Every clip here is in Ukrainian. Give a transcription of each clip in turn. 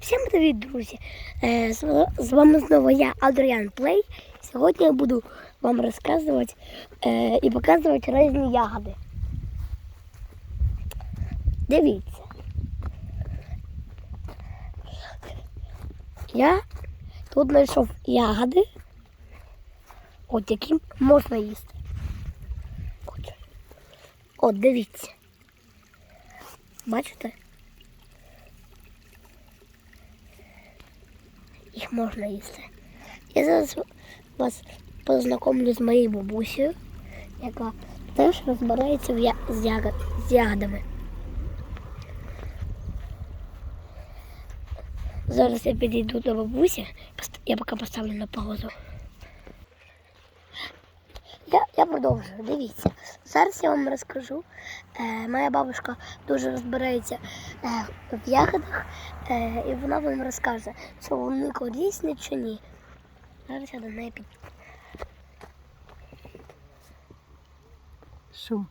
Всім привіт, друзі! Е, З вами знову я, Адріан Плей. Сьогодні я буду вам розказувати е, і показувати різні ягоди. Дивіться. Я тут знайшов ягоди, от які можна їсти. От, от дивіться. Бачите? Можна їсти. Я зараз вас познайомлю з моєю бабусею, яка теж розбирається з, яга... з ягодами. Зараз я підійду до бабусі, я поки поставлю на паузу. Я, я продовжую, дивіться. Зараз я вам розкажу. Е, моя бабушка дуже розбирається е, в ягодах, е, і вона вам розкаже, чи вони корисні чи ні. Зараз я до неї підійду. Що?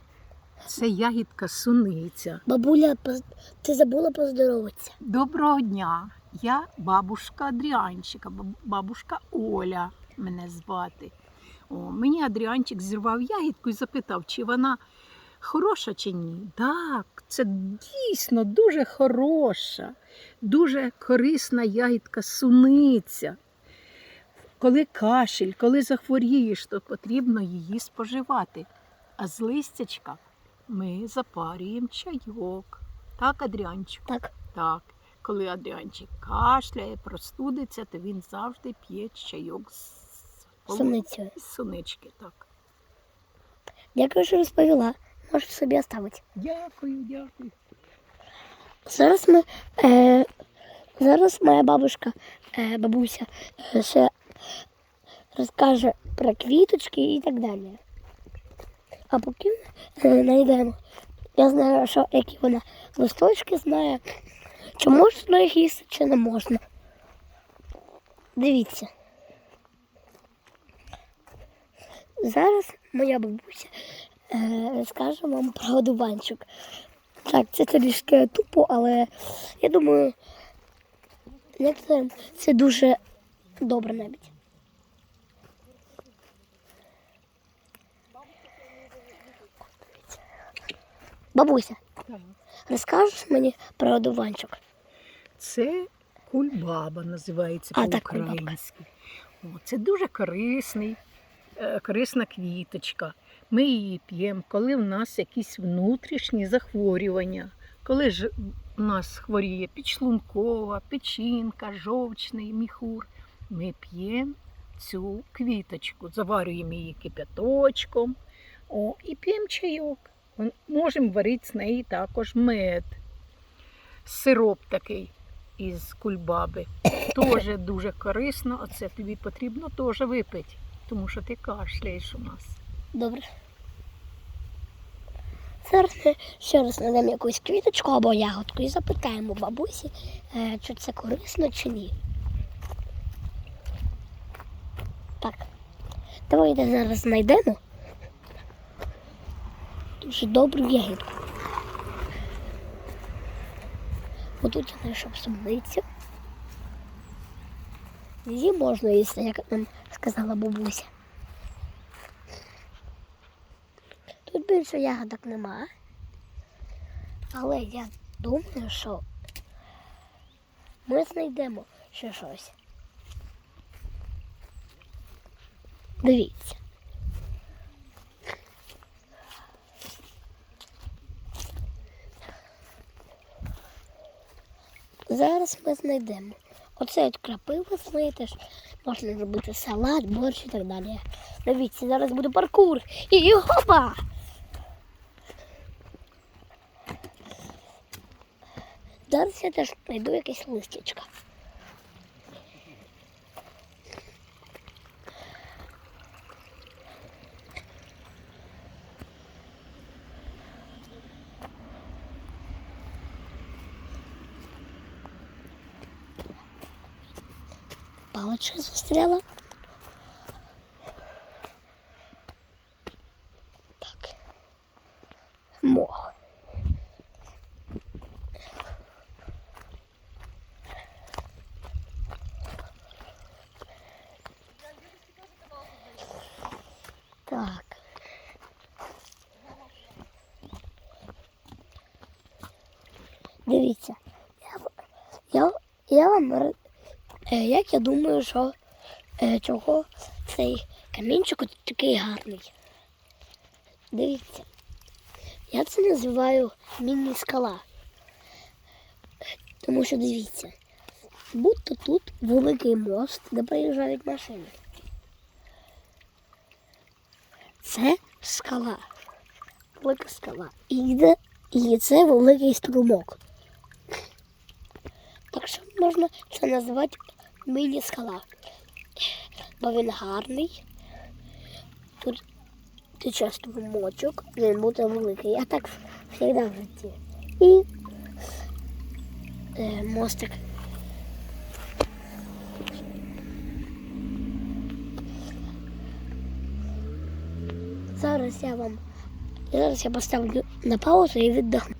Це ягідка суниця. Бабуля, ти забула поздороватися. Доброго дня. Я бабушка Адріанчика, баб- бабушка Оля мене звати. О, мені Адріанчик зірвав ягідку і запитав, чи вона хороша чи ні. Так, це дійсно дуже хороша, дуже корисна ягідка суниця. Коли кашель, коли захворієш, то потрібно її споживати. А з листячка ми запарюємо чайок. Так, Адріанчик? Так, Так. Коли Адріанчик кашляє, простудиться, то він завжди п'є чайок з суницею. сунички. Так. Дякую, що розповіла. Можеш собі оставити. Дякую, дякую. Зараз ми. Е, зараз моя бабушка, е, бабуся, е, ще розкаже про квіточки і так далі. А поки е, знайдемо. Я знаю, що які вона листочки знає. Чи можна їх їсти, чи не можна. Дивіться. Зараз моя бабуся е, розкаже вам про одуванчик. Так, це трішки тупо, але я думаю, це дуже добре навіть. Бабуся, розкажеш мені про одуванчик? Це кульбаба називається по-українськи. Це дуже корисний, корисна квіточка. Ми її п'ємо, коли в нас якісь внутрішні захворювання, коли ж у нас хворіє підшлункова, печінка, жовчний міхур. Ми п'ємо цю квіточку, заварюємо її кипяточком о, і п'ємо чайок. Можемо варити з неї також мед, сироп такий із кульбаби. Теж дуже корисно, а це тобі потрібно теж випити, тому що ти кашляєш у нас. Добре. Зараз ми ще раз знайдемо якусь квіточку або ягодку і запитаємо бабусі, е, чи це корисно чи ні. Так. Давайте зараз знайдемо дуже добру ягідку. Отут я знайшов сумницю. Її можна їсти, як нам сказала бабуся. Тут більше ягодок нема. Але я думаю, що ми знайдемо ще щось. Дивіться. Зараз ми знайдемо. Оце от крапива ж, можна зробити салат, борщ і так далі. Дивіться, зараз буде паркур. І хопа! Зараз я теж знайду якесь листячко. паличка застряла. Так. Мох. Так. Дивіться, я я, я вам як я думаю, що е, чого цей камінчик такий гарний. Дивіться. Я це називаю міні-скала. Тому що дивіться, будто тут великий мост, де проїжджають машини. Це скала. Велика скала. І, йде, і це великий струмок. Так що можна це називати міні-скала. Бо він гарний. Тут тече струмочок, він буде великий. А так завжди в житті. І е, мостик. Зараз я вам зараз я поставлю на паузу і віддохну.